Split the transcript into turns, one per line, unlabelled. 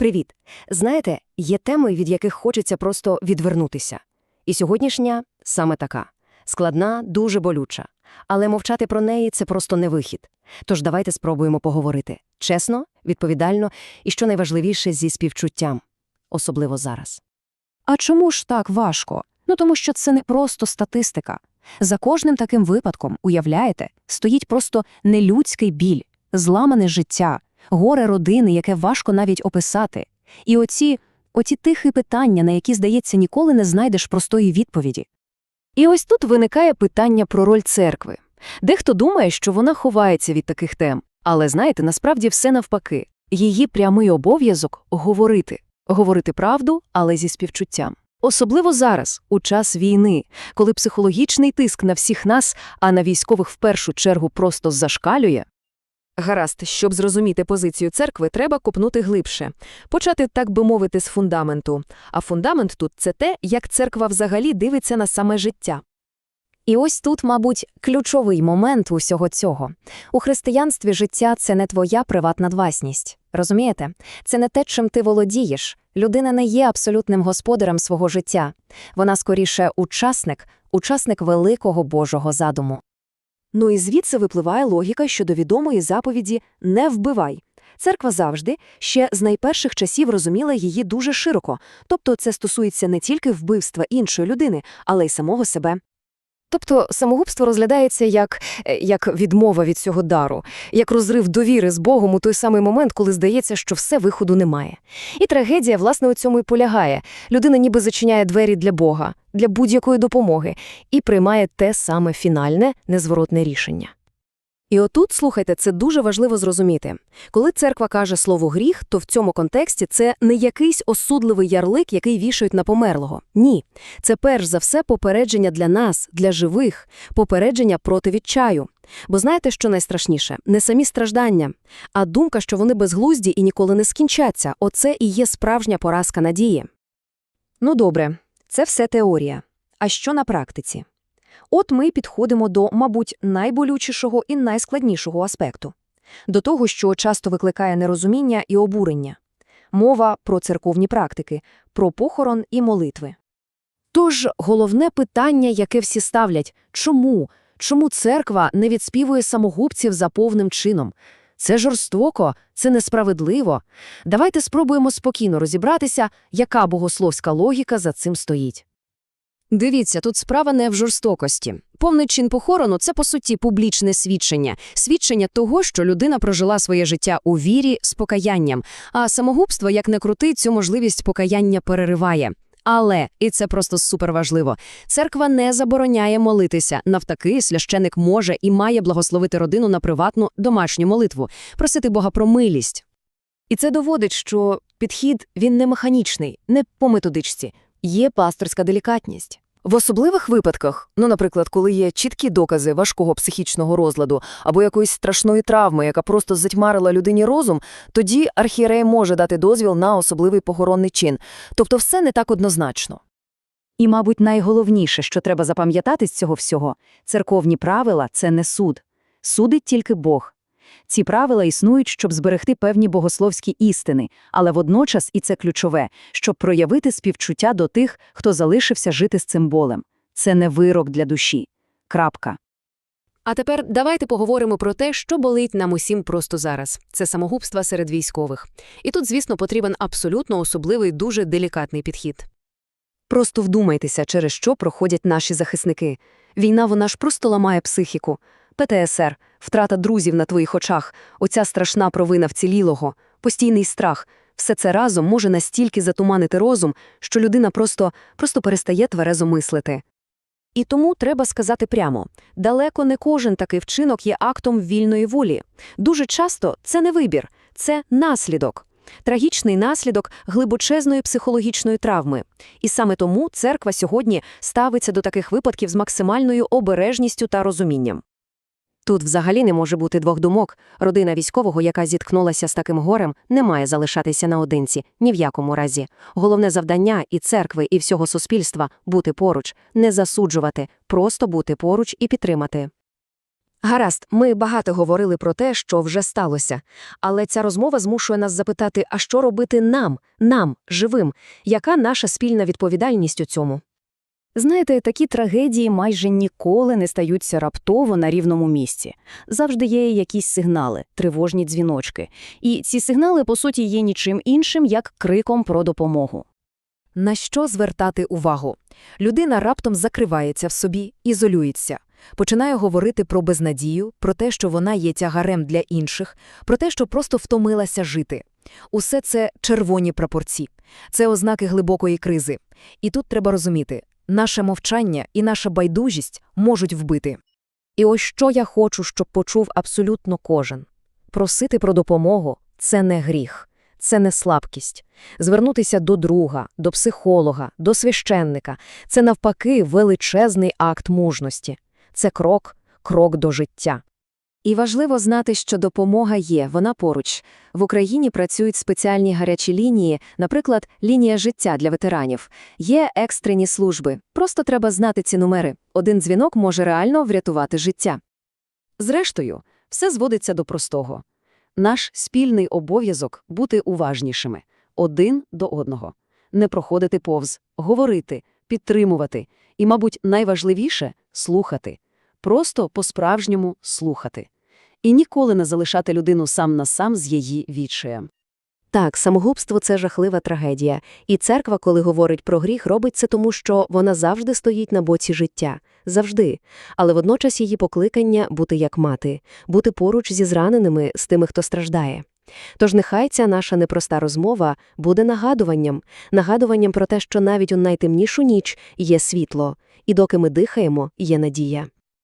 Привіт! Знаєте, є теми, від яких хочеться просто відвернутися. І сьогоднішня саме така. Складна, дуже болюча. Але мовчати про неї – це просто не вихід. Тож давайте спробуємо поговорити. Чесно, відповідально і, що найважливіше, зі співчуттям. Особливо зараз.
А чому ж так важко? Ну тому що це не просто статистика. За кожним таким випадком, уявляєте, стоїть просто нелюдський біль, зламане життя, горе родини, яке важко навіть описати. І оці, оці тихі питання, на які, здається, ніколи не знайдеш простої відповіді.
І ось тут виникає питання про роль церкви. Дехто думає, що вона ховається від таких тем. Але знаєте, насправді все навпаки. Її прямий обов'язок – говорити. Говорити правду, але зі співчуттям. Особливо зараз, у час війни, коли психологічний тиск на всіх нас, а на військових в першу чергу просто зашкалює. Гаразд, щоб зрозуміти позицію церкви, треба копнути глибше. Почати, так би мовити, з фундаменту. А фундамент тут – це те, як церква взагалі дивиться на саме життя. І ось тут, мабуть, ключовий момент усього цього. У християнстві життя – це не твоя приватна власність. Розумієте? Це не те, чим ти володієш. Людина не є абсолютним господарем свого життя. Вона скоріше учасник, учасник великого Божого задуму. Ну і звідси випливає логіка щодо відомої заповіді «не вбивай». Церква завжди, ще з найперших часів розуміла її дуже широко, тобто це стосується не тільки вбивства іншої людини, але й самого себе. Тобто самогубство розглядається як, е, як відмова від цього дару, як розрив довіри з Богом у той самий момент, коли здається, що все виходу немає. І трагедія, власне, у цьому і полягає. Людина ніби зачиняє двері для Бога, для будь-якої допомоги, і приймає те саме фінальне, незворотне рішення. І отут, слухайте, це дуже важливо зрозуміти. Коли церква каже слово гріх, то в цьому контексті це не якийсь осудливий ярлик, який вішають на померлого. Ні. Це перш за все попередження для нас, для живих, попередження проти відчаю. Бо знаєте, що найстрашніше? Не самі страждання, а думка, що вони безглузді і ніколи не скінчаться. Оце і є справжня поразка надії. Ну добре, це все теорія. А що на практиці? От ми підходимо до, мабуть, найболючішого і найскладнішого аспекту до того, що часто викликає нерозуміння і обурення мова про церковні практики, про похорон і молитви. Тож головне питання, яке всі ставлять чому? Чому церква не відспівує самогубців за повним чином? Це жорстоко, це несправедливо. Давайте спробуємо спокійно розібратися, яка богословська логіка за цим стоїть. Дивіться, тут справа не в жорстокості. Повний чин похорону це, по суті, публічне свідчення. Свідчення того, що людина прожила своє життя у вірі з покаянням, а самогубство, як не крути, цю можливість покаяння перериває. Але, і це просто суперважливо, церква не забороняє молитися. Навтаки, священик може і має благословити родину на приватну домашню молитву, просити Бога про милість. І це доводить, що підхід він не механічний, не по методичці, є пасторська делікатність. В особливих випадках, ну, наприклад, коли є чіткі докази важкого психічного розладу або якоїсь страшної травми, яка просто затьмарила людині розум, тоді архієрей може дати дозвіл на особливий похоронний чин. Тобто все не так однозначно.
І, мабуть, найголовніше, що треба запам'ятати з цього всього – церковні правила – це не суд. Судить тільки Бог. Ці правила існують, щоб зберегти певні богословські істини, але водночас, і це ключове, щоб проявити співчуття до тих, хто залишився жити з цим болем. Це не вирок для душі. Крапка.
А тепер давайте поговоримо про те, що болить нам усім просто зараз. Це самогубства серед військових. І тут, звісно, потрібен абсолютно особливий, дуже делікатний підхід. Просто вдумайтеся, через що проходять наші захисники. Війна вона ж просто ламає психіку. ПТСР, втрата друзів на твоїх очах, оця страшна провина вцілілого, постійний страх – все це разом може настільки затуманити розум, що людина просто, просто перестає тверезо мислити. І тому треба сказати прямо, далеко не кожен такий вчинок є актом вільної волі. Дуже часто це не вибір, це наслідок. Трагічний наслідок глибочезної психологічної травми. І саме тому церква сьогодні ставиться до таких випадків з максимальною обережністю та розумінням. Тут взагалі не може бути двох думок. Родина військового, яка зіткнулася з таким горем, не має залишатися наодинці ні в якому разі. Головне завдання і церкви, і всього суспільства бути поруч, не засуджувати, просто бути поруч і підтримати.
Гаразд, ми багато говорили про те, що вже сталося, але ця розмова змушує нас запитати, а що робити нам, нам, живим, яка наша спільна відповідальність у цьому?
Знаєте, такі трагедії майже ніколи не стаються раптово на рівному місці. Завжди є якісь сигнали, тривожні дзвіночки. І ці сигнали, по суті, є нічим іншим, як криком про допомогу.
На що звертати увагу? Людина раптом закривається в собі, ізолюється, починає говорити про безнадію, про те, що вона є тягарем для інших, про те, що просто втомилася жити. Усе це червоні прапорці, це ознаки глибокої кризи. І тут треба розуміти, наше мовчання і наша байдужість можуть вбити. І ось що я хочу, щоб почув абсолютно кожен. Просити про допомогу – це не гріх, це не слабкість. Звернутися до друга, до психолога, до священника – це навпаки величезний акт мужності. Це крок, крок до життя.
І важливо знати, що допомога є, вона поруч. В Україні працюють спеціальні гарячі лінії, наприклад, лінія життя для ветеранів. Є екстрені служби. Просто треба знати ці номери. Один дзвінок може реально врятувати життя. Зрештою, все зводиться до простого. Наш спільний обов'язок – бути уважнішими. Один до одного. Не проходити повз, говорити, підтримувати. І, мабуть, найважливіше – слухати. Просто по-справжньому слухати. І ніколи не залишати людину сам на сам з її відчаєм. Так, самогубство – це жахлива трагедія. І церква, коли говорить про гріх, робить це тому, що вона завжди стоїть на боці життя. Завжди. Але водночас її покликання – бути як мати, бути поруч зі зраненими, з тими, хто страждає. Тож нехай ця наша непроста розмова буде нагадуванням, нагадуванням про те, що навіть у найтемнішу ніч є світло, і доки ми дихаємо, є надія.